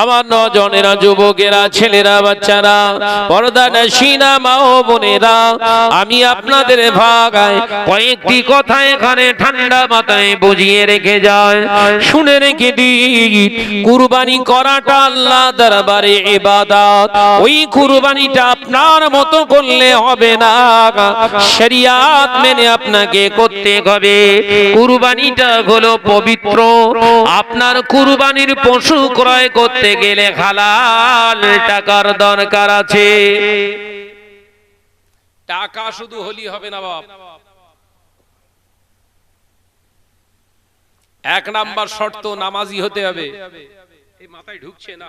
আমার নজনেরা, যুবকেরা, ছেলেরা, বাচ্চারা পর্দা নসীনা, মা ও বোনেরা, আমি আপনাদের ভাগায় কয়েকটি কথা এখানে ঠান্ডা মাথায় বুঝিয়ে রেখে যায় শুনে রেখে দিন কুরবানি করাটা আল্লাহ দরবারে ইবাদত। ওই কুরবানিটা আপনার মতো করলে হবে না। শরিয়াত মেনে আপনাকে করতে হবে। কুরবানিটা হলো পবিত্র। আপনার কুরবানির পশু ক্রয় করতে গেলে হালাল টাকার দরকার আছে? টাকা শুধু হলি হবে না বাপ। এক নাম্বার শর্ত, নামাজি হতে হবে। এই মাথায় ঢুকছে না?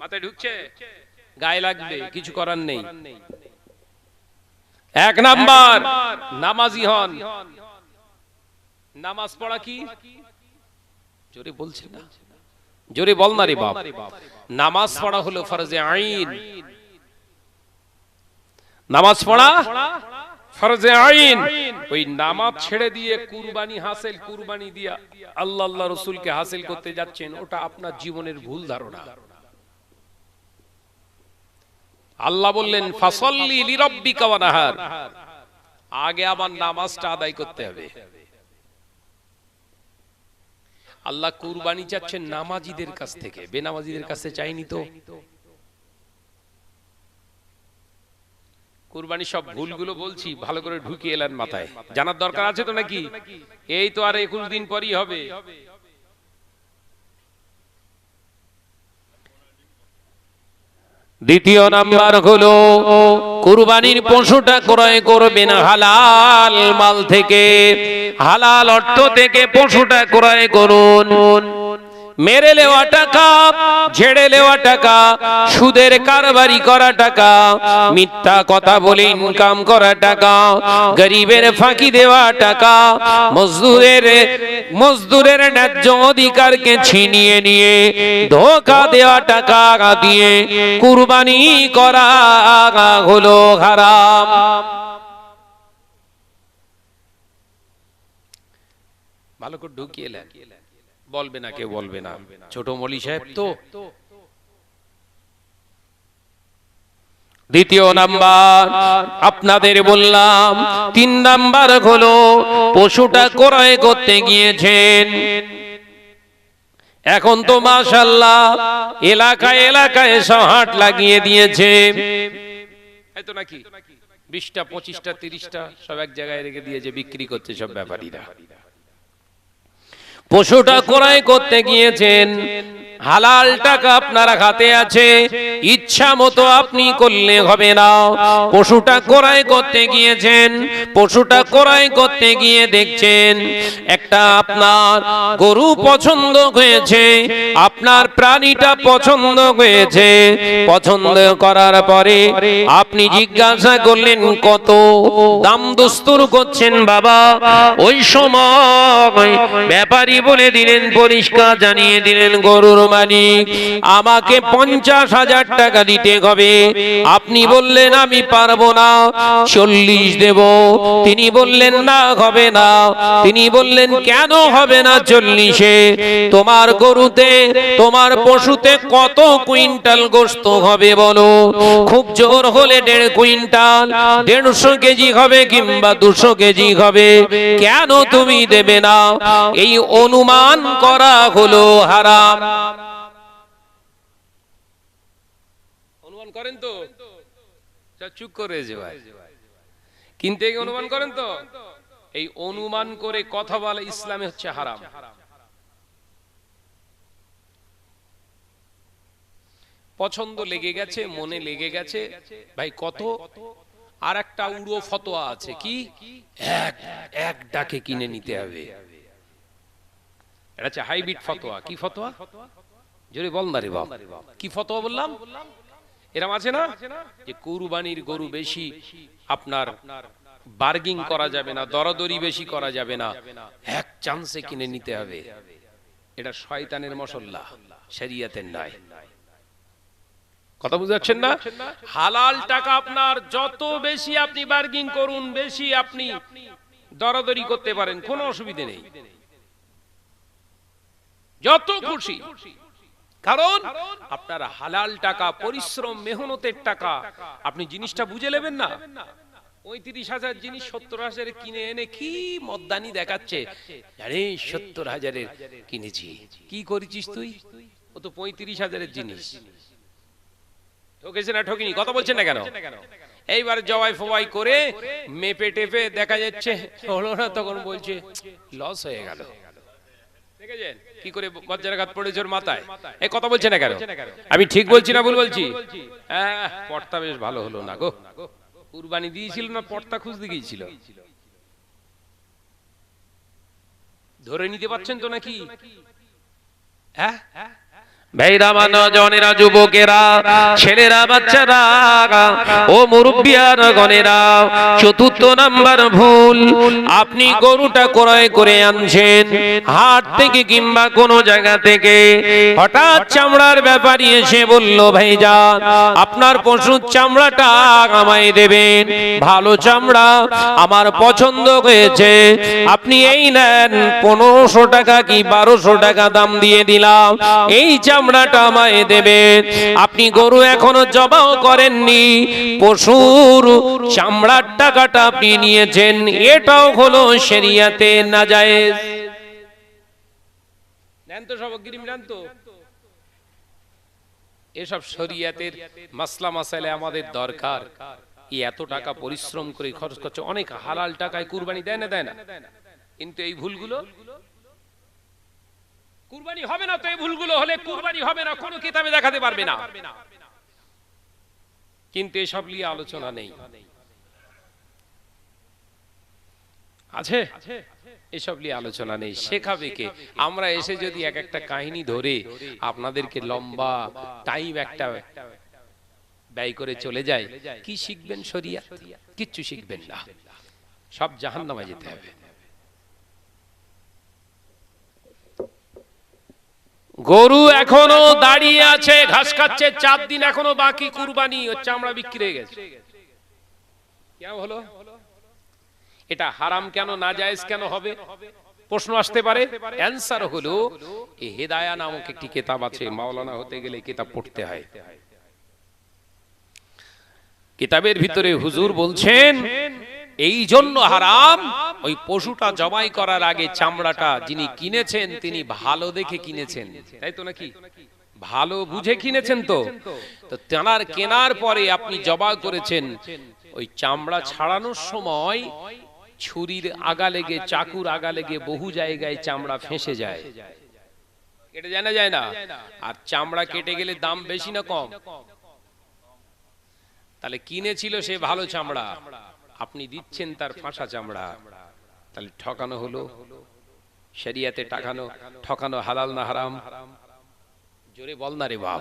মাথায় ঢুকছে? গায়ে লাগবে, কিছু করার নেই। এক নাম্বার, নামাজি হন। নামাজ পড়া কি? জোরে বলছে না? জোরে বল না রে বাপ। নামাজ পড়া হলো ফরজে আইন। নামাজ পড়া ফরজে আইন। ওই নামাজ ছেড়ে দিয়ে কুরবানি হাসিল, কুরবানি দিয়া আল্লাহ আল্লাহ রসুলকে হাসিল করতে যাচ্ছেন, ওটা আপনার জীবনের ভুল ধারণা। আল্লাহ বললেন, ফাসল্লি লিরাব্বিকা ওয়ানাহার আগে আবার নামাজটা আদায় করতে হবে। আল্লাহ কুরবানি চাচ্ছেন নামাজিদের কাছ থেকে। বেনামাজিদের কাছে চাইনি তো? কুরবানি সব ভুলগুলো বলছি, ভালো করে ঢুকিয়ে এলেন মাথায়। জানার দরকার আছে তো নাকি? এই তো আর একুশ দিন পরই হবে। দ্বিতীয় নাম্বার হলো, কুরবানির পশুটা ক্রয় করবেন হালাল মাল থেকে। হালাল অর্থ থেকে পশুটা ক্রয় করুন। মেরে নেওয়া টাকা, ঝেড়ে নেওয়া টাকা, সুদের কারবারি করা টাকা, মিথ্যা কথা বলে ইনকাম করা টাকা, গরিবের ফাঁকি দেওয়া টাকা, মজদুরের মজদুরের ন্যায্য অধিকারকে ছিনিয়ে নিয়ে, ধোকা দেওয়া টাকা দিয়ে কুরবানি করা হলো হারাম। ভালো করে ঢুকিয়ে লেন বলবে না কেউ বলবে না। ছোট মলি সাহেব তো দ্বিতীয় নাম্বার আপনাদের বললাম তিন নাম্বার হলো পশুটা ক্রয় করতে গিয়েছেন। এখন তো মাশাল্লাহ এলাকায় এলাকায় সহাট লাগিয়ে দিয়েছে। এই তো নাকি? বিশটা পঁচিশটা তিরিশটা সব এক জায়গায় রেখে দিয়েছে বিক্রি করছে সব ব্যাপারীরা। পশুটা ক্রয় করতে গিয়েছেন। হালাল টাকা আপনার হাতে আছে। ইচ্ছা মতো আপনি করলে হবে না। পশুটা ক্রয় করতে গিয়েছেন। পশুটা ক্রয় করতে গিয়ে দেখছেন, একটা আপনার গরু পছন্দ হয়েছে। আপনার প্রাণীটা পছন্দ হয়েছে। পছন্দ করার পরে আপনি জিজ্ঞাসা করলেন, কত দাম দস্তুর করছেন বাবা? ওই সময় ব্যাপারী বলে দিলেন পরিষ্কার জানিয়ে দিলেন, গরুর মালিক, আমাকে পঞ্চাশ হাজার টাকা দিতে হবে। আপনি বললেন, আমি পারব না, চল্লিশ দেব। তিনি বললেন, না, হবে না। তিনি বললেন, কেন হবে না চল্লিশে? তোমার গরুতে, তোমার পশুতে কত কুইন্টাল গোস্ত হবে বলো? খুব জোর হলে দেড় কুইন্টাল, দেড়শো কেজি হবে কিংবা দুশো কেজি হবে। কেন তুমি দেবে না? এই অনুমান করা হলো হারাম। অনুমান করেন তো? চুপ করে যে ভাই। কিনতে গিয়ে অনুমান করেন তো? এই অনুমান করে কথা বলা ইসলামে হচ্ছে হারাম। পছন্দ লেগে গেছে, মনে লেগে গেছে। ভাই, কত? আর একটা উড়ো ফতোয়া আছে। কি? এক এক ডাকে কিনে নিতে হবে। এটা হচ্ছে হাইব্রিড ফতোয়া। কি ফতোয়া? জোরে বল না রে বাপ। কি ফতোয়া বললাম? এরম আছে না? যে কুরবানির গরু বেশি, আপনার বার্গিং করা যাবে না, দরদরি বেশি করা যাবে না, এক চান্সে কিনে নিতে হবে। এটা শয়তানের মশল্লা, শরিয়াতের নয় কথা বুঝাচ্ছেন না? হালাল টাকা আপনার, যত বেশি আপনি বার্গিং করুন, বেশি আপনি দরাদরি করতে পারেন, কোনো অসুবিধে নেই। যত খুশি। কারণ আপনার হালাল টাকা পরিশ্রম মেহনতের টাকা আপনি জিনিসটা বুঝে নেবেন না। পঁয়ত্রিশ হাজার জিনিস সত্তর হাজারে কিনে এনে কি মদ্দানি দেখাচ্ছে? আরে সত্তর হাজারের কিনেছি। কি করেছিস তুই? ও তো পঁয়ত্রিশ হাজারের জিনিস। ঠকেছে না ঠকিনি? কথা বলছেন না কেন? এইবার জবাই ফবাই করে মেপে টেপে দেখা যাচ্ছে হলো না তখন বলছে লস হয়ে গেল। কি করে বজ্রাঘাত পড়েছে ওর মাথায়? এই কথা বলছে না কেন? আমি ঠিক বলছি না ভুল বলছি হ্যাঁ পর্তা বেশ ভালো হলো না গো। কুরবানি দিয়েছিল না পর্তা খুঁজতে গিয়েছিল? ধরে নিতে পারছেন তো নাকি? হ্যাঁ? হ্যাঁ? ভাইরা নজনেরা যুবকেরা, ছেলেরা, বাচ্চারা, ও মুরব্বিয়ার গনেরা, চতুর্থ নাম্বার ভুল, আপনি গরুটা ক্রয় করে আনছেন, হাট থেকে কিংবা কোন জায়গা থেকে, হঠাৎ চামড়ার ব্যাপারী এসে বলল, ভাইজান, আপনার পশুর চামড়াটা আমায় দেবেন, ভালো চামড়া আমার পছন্দ হয়েছে, আপনি এই নেন, পনেরোশো টাকা কি বারোশো টাকা দাম দিয়ে দিলাম, এই চামড়াটা আমায় দেবেন আপনি গরু এখনও জবাও করেননি। পশুর চামড়ার টাকাটা আপনি নিয়েছেন। এটাও হলো না যায় এসব শরিয়াতের মাসলা মাসাইলে আমাদের দরকার। এত টাকা পরিশ্রম করে খরচ করছে। অনেক হালাল টাকায় কুরবানি দেয় না দেয় না। কিন্তু এই ভুলগুলো কুরবানি হবে না তো এই ভুলগুলো হলে কুরবানি হবে না, কোনো কিতাবে দেখাতে পারবে না। কিন্তু এসব নিয়ে আলোচনা নেই। আছে? এসব নিয়ে আলোচনা নেই। শেখাবে কে? আমরা এসে যদি এক একটা কাহিনী ধরে আপনাদেরকে লম্বা টাইম একটা ব্যয় করে চলে যায়, কি শিখবেন শরিয়া? কিচ্ছু শিখবেন না। সব জাহান্নামে যেতে হবে। গরু এখনও দাঁড়িয়ে আছে, ঘাস খাচ্ছে, চার দিন এখনও বাকি কুরবানি ও চামড়া বিক্রি হয়ে গেছে। কেন হলো? এটা হারাম কেন না জায়েজ কেন হবে? প্রশ্ন আসতে পারে। অ্যান্সার হলো, এই হেদায়া নামক একটি কিতাব আছে, মাওলানা হতে গেলে কিতাব পড়তে হয়। কিতাবের ভিতরে হুজুর বলছেন এই জন্য হারাম, ওই পশুটা জবাই করার আগে চামড়াটা যিনি কিনেছেন, তিনি ভালো দেখে কিনেছেন। তাই তো নাকি? ভালো বুঝে কিনেছেন তো? তো তেনার কেনার পরে আপনি জবা করেছেন। ওই চামড়া ছাড়ানোর সময় ছুরির আগা লেগে, চাকুর আগা লেগে বহু জায়গায় চামড়া ফেঁসে যায়। কেটে জানা যায় না? আর চামড়া কেটে গেলে দাম বেশি না কম? তাহলে কিনেছিল সে ভালো চামড়া? আপনি দিচ্ছেন তার ফাঁসা চামড়া, তাহলে ঠকানো হলো। শরিয়াতে টাকানো, ঠকানো হালাল না হারাম? জোরে বল না রে বাপ।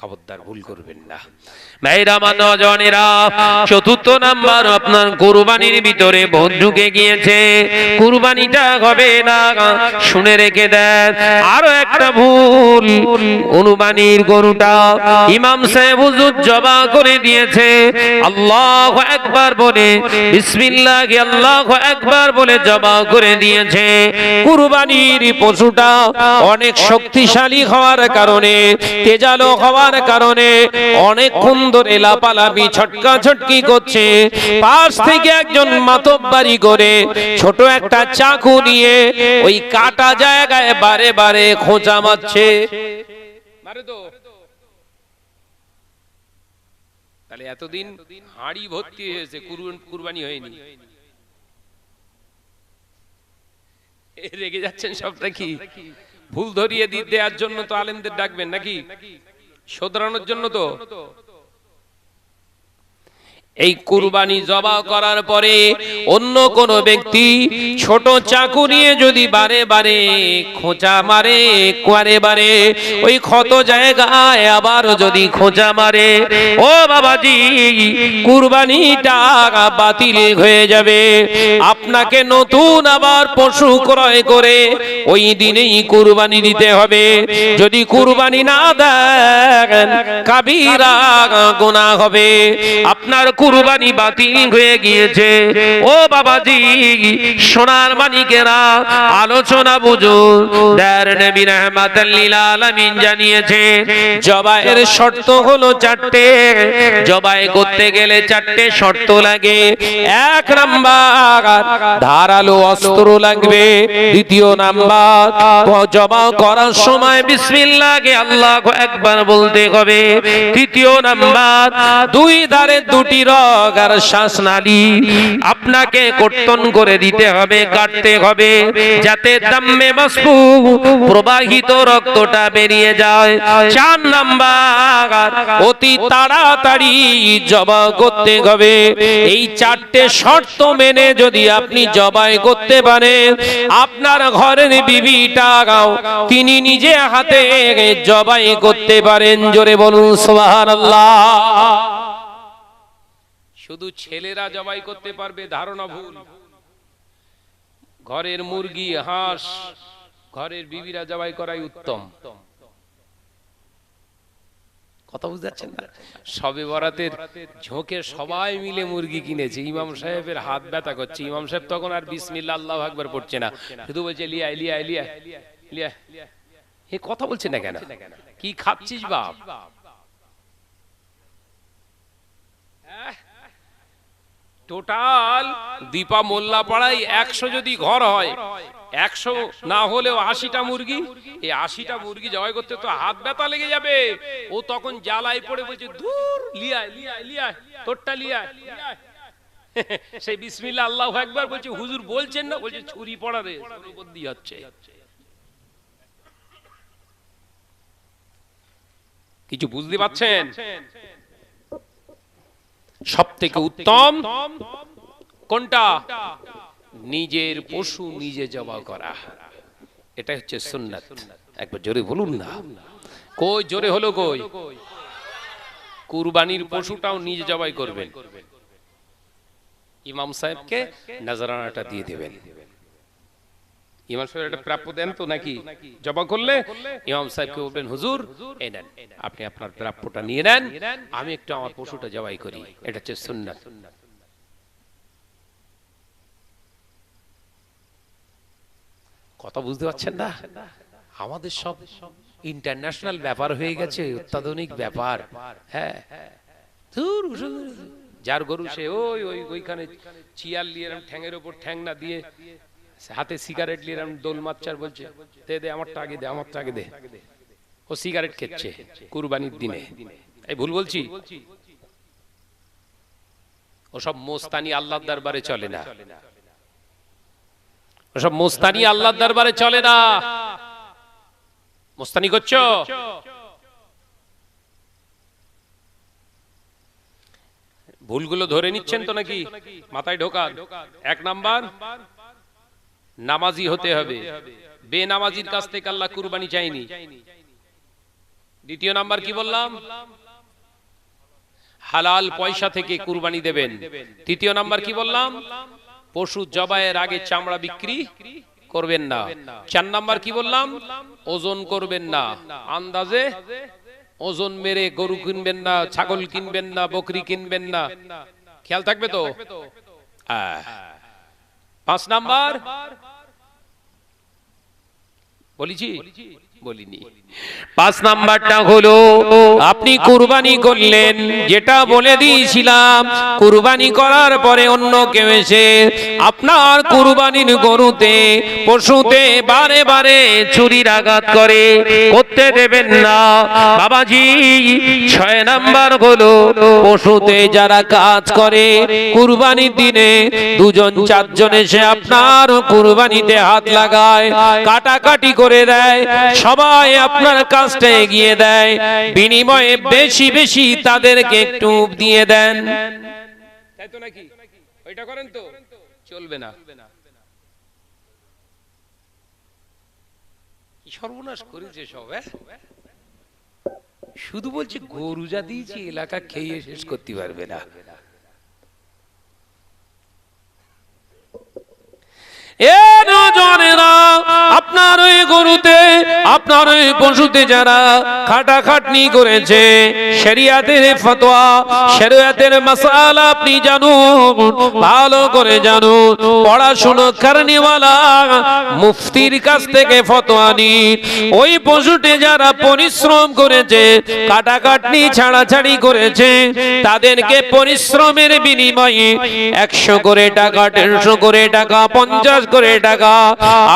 খবরদার, ভুল করবেন না। নজনেরা চতুর্থ নাম্বার আপনার কুরবানির ভিতরে ঢুকে গিয়েছে। কুরবানিটা হবে না, শুনে রেখে দেন। আরও একটা ভুল গরুটা ইমাম সাহেব হুজুর জবা করে দিয়েছে। আল্লাহ একবার বলে, বিসমিল্লাহ, আল্লাহ একবার বলে জবা করে দিয়েছে। কুরবানির পশুটা অনেক শক্তিশালী হওয়ার কারণে তেজালো হওয়ার কারণে অনেকক্ষণ ধরে লাপালাপি ছটকা ছটকি করছে। পাশ থেকে একজন মাতব্বারি করে ছোট একটা চাকু নিয়ে ওই কাটা জায়গায় বারে বারে খোঁচা মারছে। এতদিন ভর্তি হয়েছে, কুরবানি হয়নি। রেগে যাচ্ছেন ভুল ধরিয়ে দেওয়ার জন্য তো আলেমদের ডাকবেন নাকি? শোধরানোর জন্য তো এই কুরবানি জবা করার পরে অন্য কোন ব্যক্তি ছোট চাকু নিয়ে যদি বারে বারে খোঁচা মারে, কোয়ারে বারে, ওই ক্ষত জায়গায় আবার যদি খোঁচা মারে, ও বাবাজি, কুরবানিটা বাতিল হয়ে যাবে। আপনাকে নতুন আবার পশু ক্রয় করে ওই দিনেই কুরবানি দিতে হবে। যদি কুরবানি না দেন, কাবিরা গোনা হবে। আপনার কুরবানি বাতিল হয়ে গিয়েছে। ও বাবাজি, সোনার মানিকেরা আলোচনা বুঝুন দার নবী রহমাতাল লিল আলামিন জানিয়েছে, জবাইয়ের শর্ত হলো চারটে। জবাই করতে গেলে চারটে শর্ত লাগে। এক নাম্বার, ধারালো অস্ত্র লাগবে। দ্বিতীয় নাম্বার জমা করার সময় বিসমিল্লাহকে আল্লাহ একবার বলতে হবে। তৃতীয় নাম্বার, দুই ধারে দুটি রগ আর শ্বাসনালী আপনাকে কর্তন করে দিতে হবে, কাটতে হবে, যাতে দাম্মে প্রবাহিত রক্তটা বেরিয়ে যায়। চার নাম্বার, অতি তাড়াতাড়ি জবা করতে হবে। এই চারটে শর্ত মেনে যদি আপনি জবাই করতে পারেন, আপনার ঘরের বিবিটা তিনি নিজে হাতে জবাই করতে পারেন। জোরে বলুন শুধু ছেলেরা জবাই করতে পারবে, ধারণা ভুল। ঘরের মুরগি, হাঁস, ঘরের বিবিরা জবাই করাই উত্তম। কথা বুঝতে পারছেন না? সবে বরাতের ঝোঁকে সবাই মিলে মুরগি কিনেছে। ইমাম সাহেবের হাত ব্যথা করছে। ইমাম সাহেব তখন আর বিসমিল্লা আল্লাহ একবার পড়ছে না। শুধু বলছে, লিয়া লিয়া লিয়া লিয়া। এ কথা বলছে না কেন? কি খাচ্ছিস বাপ? টোটাল দীপা মোল্লা পাড়ায় একশো যদি ঘর হয়, একশো না হলেও আশিটা মুরগি। এই আশিটা মুরগি জবাই করতে তো হাত ব্যথা লেগে যাবে। ও তখন জ্বালায় পড়ে বলছে দূর লিয়ায় লিয়ায় লিয়ায়, তোরটা লিয়ায়। সেই বিসমিল্লা আল্লাহ একবার বলছে, হুজুর বলছেন না? বলছে, ছুরি পড়ারে বন্দি হচ্ছে। কিছু বুঝতে পাচ্ছেন সব থেকে উত্তম কোনটা? নিজের পশু নিজে জবা করা। এটা হচ্ছে সুন্নাত। একবার জোরে বলুন না। কই, জোরে হলো কই? কুরবানির পশুটাও নিজে জবাই করবেন। ইমাম সাহেবকে নজরানাটা দিয়ে দেবেন। ইমাম সাহেব এটা প্রাপ্য দেন তো নাকি? জবা করলে ইমাম সাহেবকে বলবেন হুজুর এই নেন আপনি আপনার প্রাপ্যটা নিয়ে নেন আমি একটু আমার পশুটা জবাই করি এটা হচ্ছে সুন্নাত। কথা বুঝতে পারছেন না? আমাদের সব ইন্টারন্যাশনাল ব্যাপার হয়ে গেছে অত্যাধুনিক ব্যাপার। হ্যাঁ। যার গরু সে ওই ওই ওইখানে চিয়ার নিয়ে এরম ঠ্যাঙের ওপর ঠ্যাং না দিয়ে হাতে সিগারেট নিয়ে দোল মাচ্চার বলছে, দে দে, আমারটা আগে দে, আমারটা আগে দে। ও সিগারেট খেচ্ছে কুরবানির দিনে। এই ভুল বলছি? মোস্তানি দরবারে চলে না। মোস্তানি দরবারে চলে না। মোস্তানি করছ? ভুলগুলো ধরে নিচ্ছেন তো নাকি? মাথায় ঢোকান। এক নাম্বার নামাজি হতে হবে। বেনামাজির কাছ থেকে আল্লাহ কুরবানি চাইনি। দ্বিতীয় নাম্বার কি বললাম? হালাল পয়সা থেকে কুরবানি দেবেন। তৃতীয় নাম্বার কি বললাম? পশু জবাইয়ের আগে চামড়া বিক্রি করবেন না। চার নাম্বার কি বললাম? ওজন করবেন না। আন্দাজে ওজন মেরে গরু কিনবেন না, ছাগল কিনবেন না, বকরি কিনবেন না। খেয়াল থাকবে তো? হ্যাঁ। পাঁচ নাম্বার। বলেছি বলিনি। পাঁচ নাম্বারটা হলো, আপনি কুরবানি করলেন, যেটা বলে দিয়েছিলাম, কুরবানি করার পরে অন্য কেউ এসে আপনার কুরবানির গরুতে, পশুতে বারে বারে ছুরির আঘাত করে, করতে দেবেন না। বাবাজি, ছয় নাম্বার হলো, পশুতে যারা কাজ করে, কুরবানির দিনে দুজন, চারজন এসে আপনার কুরবানিতে হাত লাগায়, কাটাকাটি করে দেয় সবাই আপনার কাজটা এগিয়ে দেয়। বিনিময়ে বেশি বেশি তাদেরকে একটু দিয়ে দেন। তাই তো নাকি? ওইটা করেন তো? চলবে না। সর্বনাশ করেছে সব হ্যাঁ? শুধু বলছে গরু যা দিয়েছি, এলাকা খেয়ে শেষ করতে পারবে না। এ নজনেরা আপনার ওই গরুতে, আপনার ওই পশুতে যারা খাটাখাটনি করেছে, শরিয়াতের ফতোয়া, শরিয়াতের মাসালা আপনি জানুন, ভালো করে জানুন, পড়াশুনো কারণেওয়ালা মুফতির কাছ থেকে ফতোয়া নিন। ওই পশুতে যারা পরিশ্রম করেছে কাটাকাটনি ছাড়াছাড়ি করেছে, তাদেরকে পরিশ্রমের বিনিময়ে একশো করে টাকা, দেড়শো করে টাকা, পঞ্চাশ করে টাকা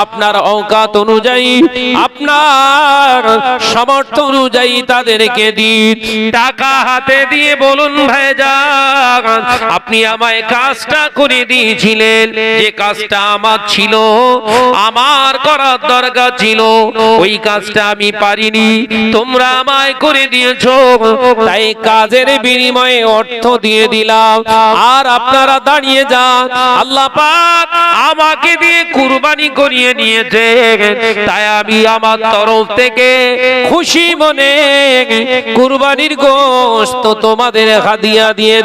আপনার অকাত অনুযায়ী, আপনার সামর্থ্য অনুযায়ী তাদেরকে দিন টাকা হাতে দিয়ে বলুন, ভাইজান, আপনি আমায় কাজটা করে দিয়েছিলেন। যে কাজটা আমার ছিল, আমার করার দরকার ছিল, ওই কাজটা আমি পারিনি। তোমরা আমায় করে দিয়েছ, তাই কাজের বিনিময়ে অর্থ দিয়ে দিলাম। আর আপনারা দাঁড়িয়ে যান, আল্লাহ পাক আমাকে দিয়ে কুরবানি করিয়ে নিয়েছে। তাই আমি আমার তরফ থেকে খুশি মনে কুরবানির গোশত তোমাদের হাদিয়া দিয়ে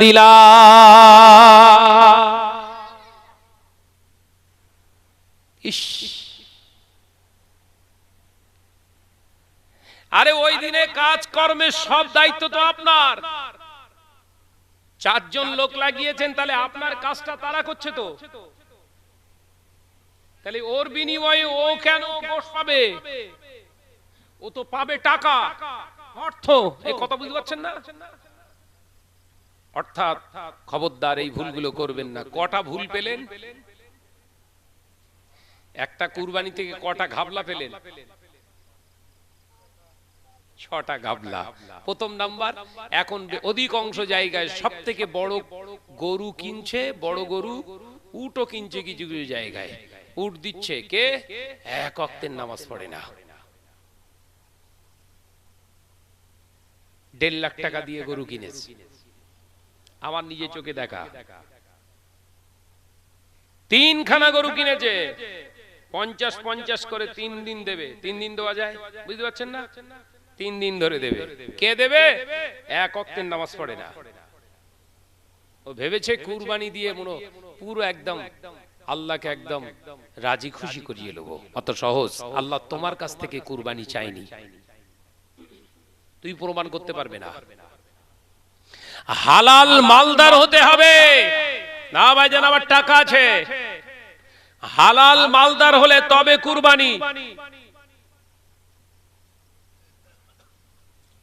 ইস। আরে ওই দিনে কাজ কর্মের সব দায়িত্ব তো আপনার। চারজন লোক লাগিয়েছেন, তাহলে আপনার কাজটা তারা করছে তো? তাহলে ওর বিনিময়ে ও কেন গোশ পাবে? ও তো পাবে টাকা, অর্থ। এই কথা বুঝতে পারছেন না? অর্থাৎ খবরদার এই ভুলগুলো করবেন না। কটা ভুল পেলেন? একটা কুরবানি থেকে কটা ঘাবলা পেলেন? ছটা গাবলা প্রথম নাম্বার, এখন অধিকাংশ জায়গায় সব থেকে বড় গরু কিনছে, বড় গরু উটও কিনছে কিছু কিছু জায়গায়। উট দিচ্ছে কে? এক অক্তের নামাজ পড়ে না। দেড় লাখ টাকা দিয়ে গরু কিনেছে। আমার নিজে চোখে দেখা। তিনখানা গরু কিনেছে। পঞ্চাশ পঞ্চাশ করে তিন দিন দেবে। তিন দিন দেওয়া যায়? বুঝতে পারছেন না? তিন দিন ধরে দেবে। কে দেবে? এক অক্তের নামাজ পড়ে না। ও ভেবেছে কুরবানি দিয়ে মনো পুরো একদম আল্লাহকে একদম রাজি খুশি করিয়ে নেব অত সহজ। আল্লাহ তোমার কাছ থেকে কুরবানি চাইনি। তুই প্রমাণ করতে পারবে না। হালাল মালদার হতে হবে। না ভাই যেন আমার টাকা আছে। হালাল মালদার হলে তবে কুরবানি।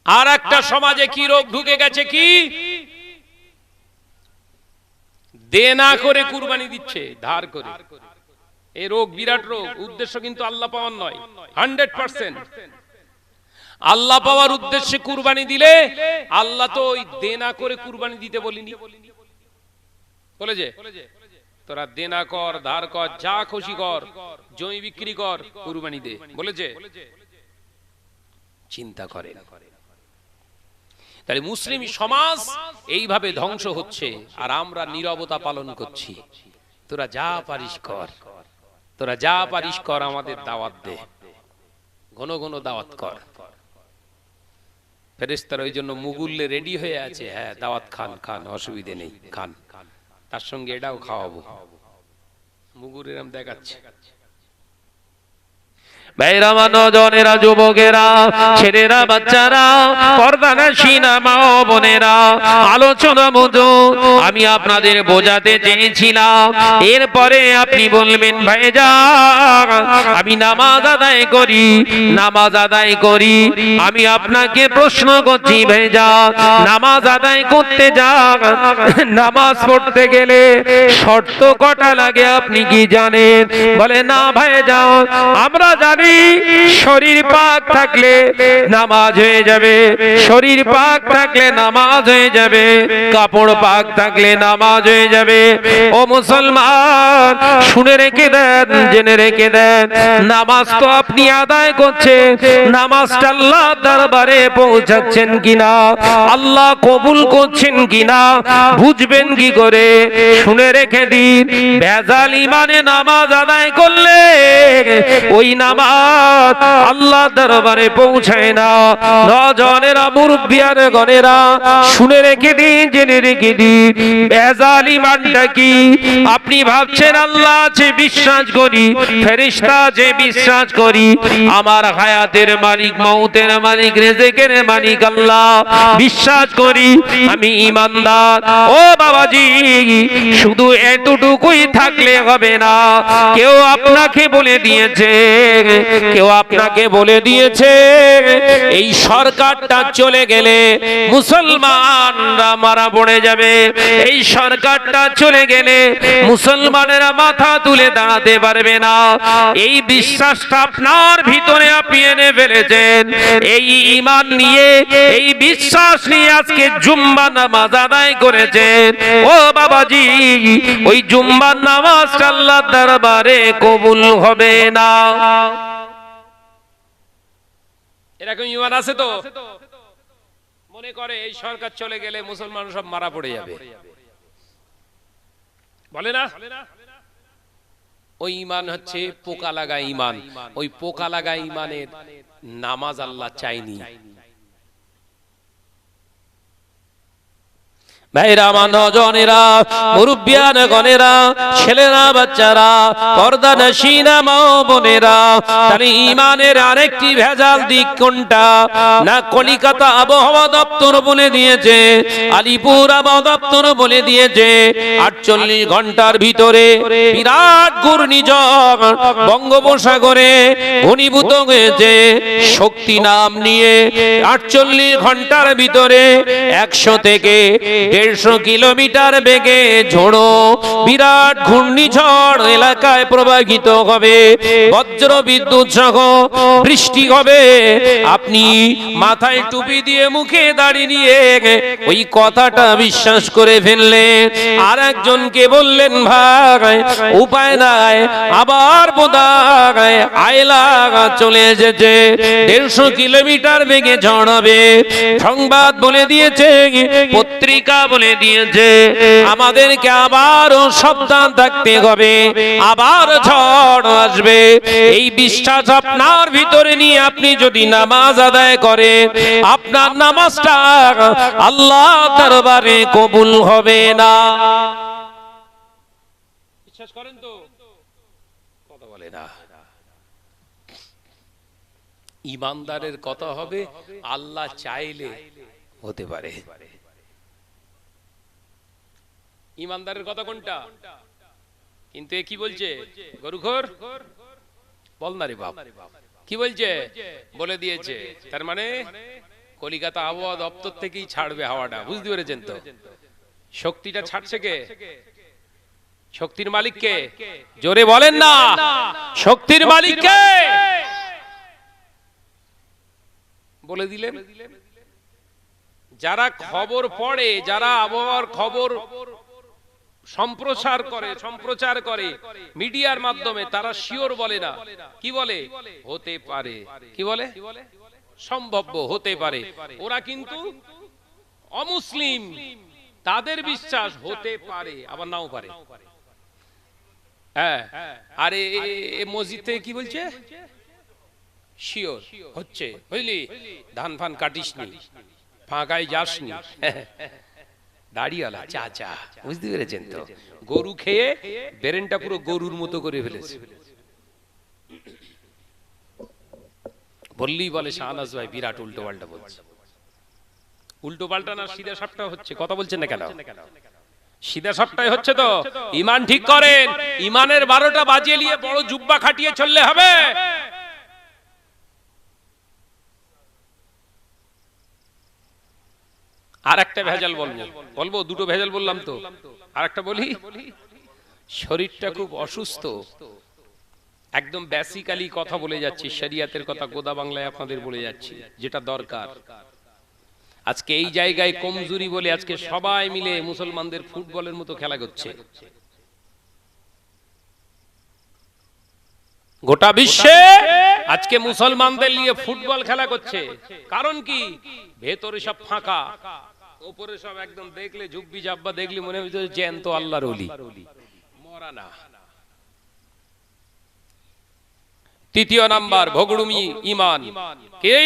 আর একটা সমাজে কি রোগ ঢুকে গেছে কি? দে না করে কুরবানি দিচ্ছে, ধার করে। রোগ বিরাট রোগ, উদ্দেশ্য কিন্তু আল্লাহ পাওয়ার নয়, হান্ড্রেড পার্সেন্ট। আল্লাহ পাওয়ার উদ্দেশ্যে কুরবানি দিলে, আল্লাহ তো ওই করে কুরবানি দিতে বলিনি। বলে যে, তোরা কর, ধার কর, যা খুশি কর, জমি বিক্রি কর, কুরবানি দে। বলেছে চিন্তা করে তাহলে মুসলিম সমাজ এইভাবে ধ্বংস হচ্ছে, আর আমরা নীরবতা পালন করছি। তোরা যা পারিস কর। তোরা যা পারিস কর আমাদের দাওয়াত দে। ঘন ঘন দাওয়াত কর। ফেরেস্তার ওই জন্য মুগুল্লে রেডি হয়ে আছে হ্যাঁ দাওয়াত খান খান, অসুবিধে নেই, খান। তার সঙ্গে এটাও খাওয়াবো। মুগুর এরম দেখাচ্ছে। নজনেরা যুবকেরা, ছেলেরা, বাচ্চারা পর্দানা সিনা মা বোনেরা, আলোচনা মতো আমি আপনাদের বোঝাতে চেয়েছিলাম। এরপরে আপনি বলবেন, ভাইজা, আমি নামাজ আদায় করি, নামাজ আদায় করি। আমি আপনাকে প্রশ্ন করছি, ভাইজা, নামাজ আদায় করতে যা নামাজ পড়তে গেলে শর্ত কটা লাগে আপনি কি জানেন? বলে, না ভাইজা, আমরা জানি শরীর পাক থাকলে নামাজ হয়ে যাবে। শরীর পাক থাকলে নামাজ হয়ে যাবে। কাপড় পাক থাকলে নামাজ হয়ে যাবে। ও মুসলমান, শুনে রেখে দেন, জেনে রেখে দেন। নামাজ তো আপনি আদায় করছেন। নামাজটা আল্লাহ দরবারে পৌঁছাচ্ছেন কিনা? আল্লাহ কবুল করছেন কিনা? বুঝবেন কি করে? শুনে রেখে দিন। ভেজাল ইমানে নামাজ আদায় করলে ওই নামাজ হাত আল্লাহ দরবারে পৌঁছায় না নজনেরা, মুরব্বিয়ার গনেরা, শুনে রেখে দিন, জেনে রেখে দিন। বেজাল ইমানটা কি? আপনি ভাবছেন আল্লাহ আছে বিশ্বাস করি ফেরিস্তা আছে বিশ্বাস করি। আমার হায়াতের মালিক মৌতের মালিক, রেজেকের মালিক আল্লাহ। বিশ্বাস করি, আমি ইমানদার। ও বাবাজি, শুধু এতটুকুই থাকলে হবে না। কেউ আপনাকে বলে দিয়েছে কেউ আপনাকে বলে দিয়েছে, এই সরকারটা চলে গেলে মুসলমানরা মারা পড়ে যাবে। এই সরকারটা চলে গেলে মুসলমানেরা মাথা তুলে দাঁড়াতে পারবে না। এই বিশ্বাসটা আপনার ভিতরে আপনি এনে ফেলেছেন। এই ইমান নিয়ে, এই বিশ্বাস নিয়ে আজকে জুম্বা নামাজ আদায় করেছেন। ও বাবাজি, ওই জুম্বার নামাজ আল্লাহ দরবারে কবুল হবে না। এরকম ইমান আছে তো? মনে করে এই সরকার চলে গেলে মুসলমান সব মারা পড়ে যাবে। বলে না? ওই ইমান হচ্ছে পোকা লাগা ইমান। ওই পোকা লাগা ইমানের নামাজ আল্লাহ চাইনি ভাইরা আমার নজনেরা মুরব্বিয়ান গনেরা ছেলেরা, বাচ্চারা পর্দা নসীনা মাও বোনেরা তাহলে ইমানের আরেকটি ভেজাল দিক কোনটা? না, কলিকাতা আবহাওয়া দপ্তর বলে দিয়েছে, আলিপুর আবহাওয়া দপ্তর বলে দিয়েছে, আটচল্লিশ ঘণ্টার ভিতরে বিরাট ঘূর্ণিঝড় বঙ্গোপসাগরে ঘনীভূত হয়েছে। শক্তি নাম নিয়ে আটচল্লিশ ঘণ্টার ভিতরে একশো থেকে দেড়শো কিলোমিটার বেগে ঝোড়ো বিরাট ঘূর্ণিঝড় এলাকায় প্রবাহিত হবে। বজ্র বিদ্যুৎ সহ বৃষ্টি হবে। আপনি মাথায় টুপি দিয়ে মুখে দাঁড়িয়ে নিয়ে ওই কথাটা বিশ্বাস করে ফেললেন। আর একজনকে বললেন, ভাই, উপায় নাই, আবার বোধায় আয়লা চলে এসেছে। দেড়শো কিলোমিটার বেগে ঝড়াবে সংবাদ বলে দিয়েছে, পত্রিকা বলে দিয়েছে, আমাদেরকে আবারও সাবধান থাকতে হবে। আবার ঝড় আসবে। এই বিশ্বাস আপনার ভিতরে নিয়ে আপনি যদি নামাজ আদায় করেন, আপনার নামাজটা আল্লাহ দরবারে কবুল হবে না। বিশ্বাস করেন তো? কথা বলে না। ইমানদারের কথা হবে, আল্লাহ চাইলে হতে পারে। ইমানদারের কথা কোনটা? কিন্তু কি বলছে? গরুখোর বল না রে বাপ। কি বলছে? বলে দিয়েছে। তার মানে কলিকাতা আবহাওয়া দপ্তর থেকেই ছাড়বে হাওয়াটা, বুঝতে পেরেছেন তো? শক্তিটা ছাড়ছে কে? শক্তির মালিক কে? জোরে বলেন না। শক্তির মালিক কে? বলে দিলেন। যারা খবর পড়ে, যারা আবহাওয়ার খবর সম্প্রচার করে সম্প্রচার করে। মিডিয়ার মাধ্যমে তারা শিওর বলে না। কি বলে? হতে পারে। কি বলে? সম্ভব্য হতে পারে। ওরা কিন্তু অমুসলিম। তাদের বিশ্বাস হতে পারে আবার নাও পারে। হ্যাঁ। আরে এ মসজিদ থেকে কি বলছে? শিওর। হচ্ছে। বুঝলি ধান ফান কাটিসনি? ফাঁকায় যাসনি। দাড়িওয়ালা চা চা বুঝতে পেরেছেন তো? গরু খেয়ে বেরেনটা পুরো গরুর মতো করে ফেলেছে। বললেই বলে শাহনাজ ভাই বিরাট উল্টো পাল্টা বলছে। উল্টো পাল্টা না সিধা সাপটা হচ্ছে? কথা বলছেন না কেন? সিধা সাপটাই হচ্ছে তো? ইমান ঠিক করেন? ইমানের বারোটা বাজিয়ে নিয়ে বড় জুব্বা খাটিয়ে চললে হবে? আর একটা ভেজাল বলব। বলব। দুটো ভেজাল বললাম তো। আর একটা বলি? শরীরটা খুব অসুস্থ। একদম বেসিক্যালি কথা বলে যাচ্ছি শরিয়াতের কথা গোদা বাংলায় আপনাদের বলে যাচ্ছি যেটা দরকার। আজকে এই জায়গায় কমজুরি বলে আজকে সবাই মিলে মুসলমানদের ফুটবলের মতো খেলা করছে। গোটা বিশ্বে আজকে মুসলমানদের নিয়ে ফুটবল খেলা করছে। কারণ কি? ভেতরে সব ফাঁকা। উপরে সব একদম দেখলে ঝুব্বি জাব্বা দেখলে মনে হচ্ছে জ্যান্ত আল্লাহর ওলি। মরা না। তৃতীয় নাম্বার ভগড়ুমি ইমান। কে?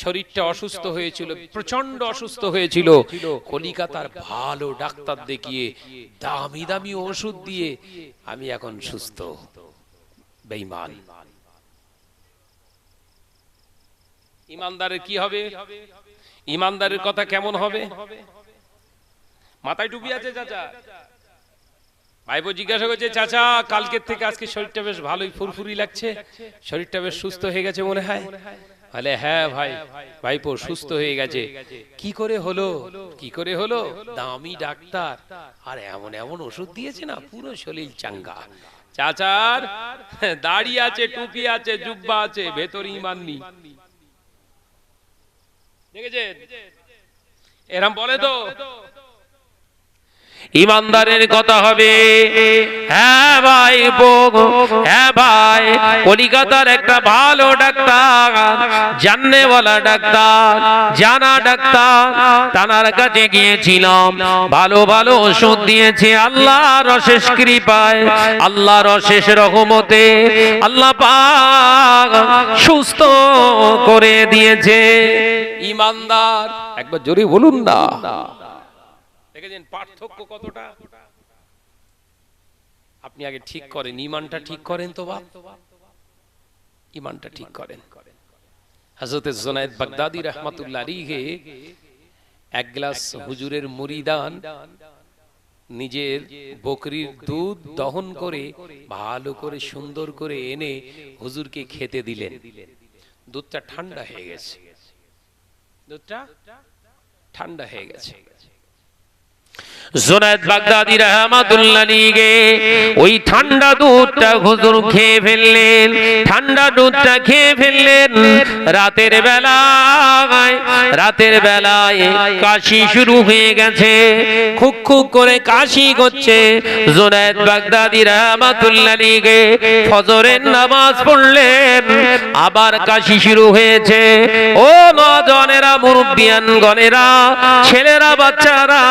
শরীরটা অসুস্থ হয়েছিল প্রচণ্ড অসুস্থ হয়েছিল। কলিকাতার ভালো ডাক্তার দেখিয়ে, দামি দামি ওষুধ দিয়ে আমি এখন সুস্থ ইমানদারের কি হবে? ইমানদারের কথা কেমন হবে? মাথায় টুপি আছে, চাচা। ভাইপো জিজ্ঞাসা করছে, চাচা, কালকের থেকে আজকে শরীরটা বেশ ভালোই ফুরফুরি লাগছে? শরীরটা বেশ সুস্থ হয়ে গেছে মনে হয়? বলে হ্যাঁ ভাই, ভাইপো সুস্থ হয়ে গেছে। কি করে হলো? কি করে হলো? দামি ডাক্তার। আর এমন এমন ওষুধ দিয়েছে না, পুরো শরীর চাঙ্গা। চাচার, দাড়ি আছে, টুপি আছে, জুব্বা আছে, ভেতর ইমান নেই। দেখেছেন? এরম বলে তো ইমানদারের কথা হবে। হ্যাঁ ভাই বোগ হ্যাঁ ভাই, কলিকাতার একটা ভালো ডাক্তার জাননেওয়ালা ডাক্তার, জানা ডাক্তার, তানার কাছে গিয়েছিলাম। ভালো ভালো ওষুধ দিয়েছে, আল্লাহর অশেষ কৃপায়, আল্লাহর অশেষ রহমতে আল্লাহ পাক সুস্থ করে দিয়েছে। ইমানদার, একবার জোরে বলুন না। দেখেছেন পার্থক্য কতটা? আপনি আগে ঠিক করেন ইমানটা ঠিক করেন তো বাপ? ইমানটা ঠিক করেন। হজরতে জোনায়েদ বাগদাদি রহমাতুল্লাহ আলীকে এক গ্লাস হুজুরের মুরিদান নিজের বকরির দুধ দহন করে ভালো করে সুন্দর করে এনে হুজুরকে খেতে দিলেন। দুধটা ঠান্ডা হয়ে গেছে। দুধটা ঠান্ডা হয়ে গেছে। জোনায়েদ বাগদাদি রহমাতুল্লাহ নিগে, ওই ঠান্ডা দুধটা হুজুর খেয়ে ফেললেন, ঠান্ডা দুধটা খেয়ে ফেললেন। রাতের বেলায় রাতের বেলায় কাশি শুরু হয়ে গেছে, খুক খুক করে কাশি করছে জোনায়েদ বাগদাদি রহমাতুল্লাহ নিগে। ফজরের নামাজ পড়লেন, আবার কাশি শুরু হয়েছে। ও নজনেরা মুরব্বিয়ান গনেরা, ছেলেরা, বাচ্চারা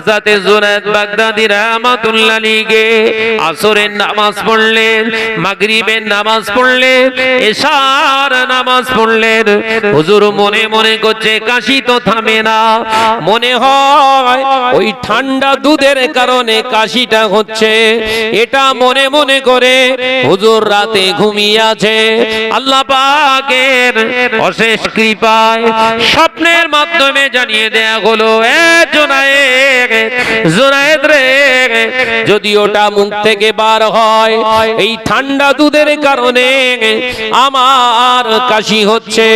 হাজাতে জুনায়েদ বাগদাদি রাহমাতুল্লাহ আলাইহি আসরের নামাজ পড়লেন, মাগরিবের নামাজ পড়লেন, এশার নামাজ পড়লেন। হুজুর মনে মনে করছে, কাশি তো থামে না। মনে হয় ওই ঠান্ডা দুধের কারণে কাশিটা হচ্ছে। এটা মনে মনে করে হুজুর রাতে ঘুমিয়ে আছে। আল্লাহ পাকের অশেষ কৃপায় স্বপ্নের মাধ্যমে জানিয়ে দেয়া হলো, এ জোনায়েদ জোনায়েদ রে, যদি ওটা মুখ থেকে বার হয়, এই ঠান্ডা দুধের কারণে আমার কাশি হচ্ছে।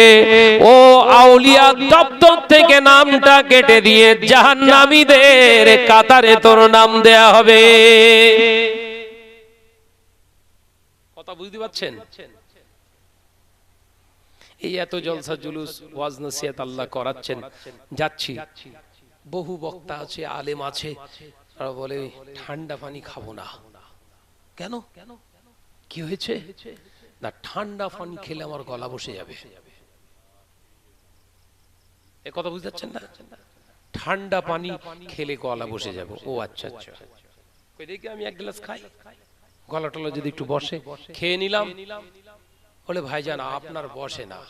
ও আউলিয়া দপ্তর থেকে নামটা কেটে দিয়ে জাহান্নামীদের কাতারে তোর নাম দেয়া হবে। কথা বুঝতে পারছেন? এই এত জলসা জুলুস ওয়াজ নসিহত আল্লাহ করাচ্ছেন। যাচ্ছি। বহু বক্তা আছে, আলেম আছে, তারা বলে, ঠান্ডা পানি খাব না। কেন? কি হয়েছে? না, ঠান্ডা পানি খেলে আমার গলা বসে যাবে। এ কথা বুঝতে পারছেন না? ঠান্ডা পানি খেলে গলা বসে যাবে। ও আচ্ছা আচ্ছা। দেখি আমি এক গ্লাস খাই। গলা টলা যদি একটু বসে, খেয়ে নিলাম। বলে, ভাইজান, আপনার বসে না।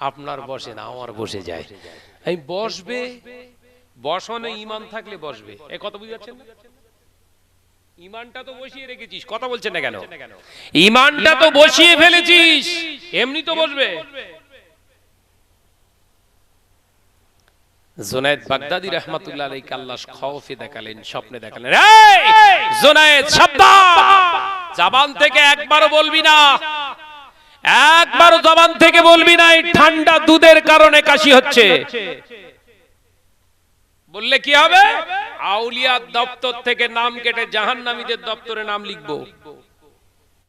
আপনার বসে না আমার বসে যায়। আমি বসবে বসনে ইমান থাকলে বসবে। এ কথা বুঝতে পারছেন? না? ইমানটা তো বসিয়ে রেখেছিস কথা বলছেন না কেন? ইমানটা তো বসিয়ে ফেলেছিস এমনি তো বসবে। জোনায়েদ বাগদাদি রহমাতুল্লাহ আলাইহি আল্লাহ খৌফে দেখালেন স্বপ্নে দেখালেন। এই জোনায়েদ সাবধান জবান থেকে একবারও বলবি না। একবারও জবান থেকে বলবি না এই ঠান্ডা দুধের কারণে কাশি হচ্ছে। বললে কি হবে? আউলিয়া দপ্তর থেকে নাম কেটে জাহান্নামীদের দপ্তরে নাম লিখব।